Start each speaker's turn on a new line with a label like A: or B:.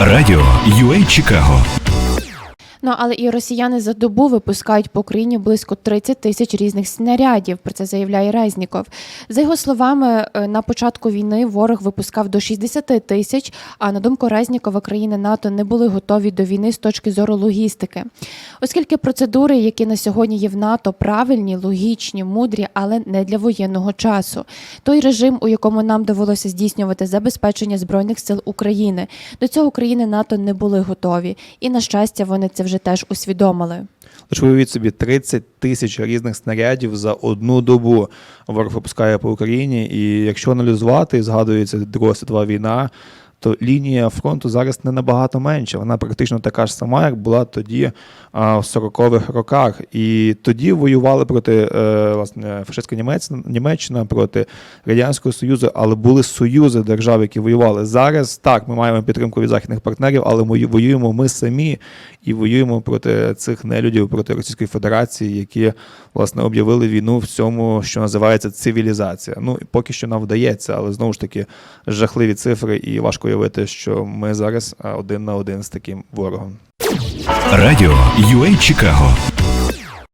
A: Радіо UA Чикаго
B: Ну але і росіяни за добу випускають по Україні близько 30 тисяч різних снарядів. Про це заявляє Резніков. За його словами, е, на початку війни ворог випускав до 60 тисяч. А на думку Резнікова, країни НАТО не були готові до війни з точки зору логістики, оскільки процедури, які на сьогодні є в НАТО, правильні, логічні, мудрі, але не для воєнного часу. Той режим, у якому нам довелося здійснювати забезпечення збройних сил України, до цього країни НАТО не були готові, і на щастя, вони це вже теж усвідомили.
C: Лише уявіть собі 30 тисяч різних снарядів за одну добу ворог випускає по Україні. І якщо аналізувати, згадується Друга світова війна, то лінія фронту зараз не набагато менша. Вона практично така ж сама, як була тоді а, в 40-х роках. І тоді воювали проти е, власне фашистська Німеччина, Німеччина проти Радянського Союзу, але були союзи держав, які воювали. Зараз так, ми маємо підтримку від західних партнерів, але ми воюємо ми самі і воюємо проти цих нелюдів, проти Російської Федерації, які власне об'явили війну в цьому, що називається цивілізація. Ну поки що нам вдається, але знову ж таки жахливі цифри, і важко уявити, що ми зараз один на один з таким ворогом.
A: Радіо UA Чикаго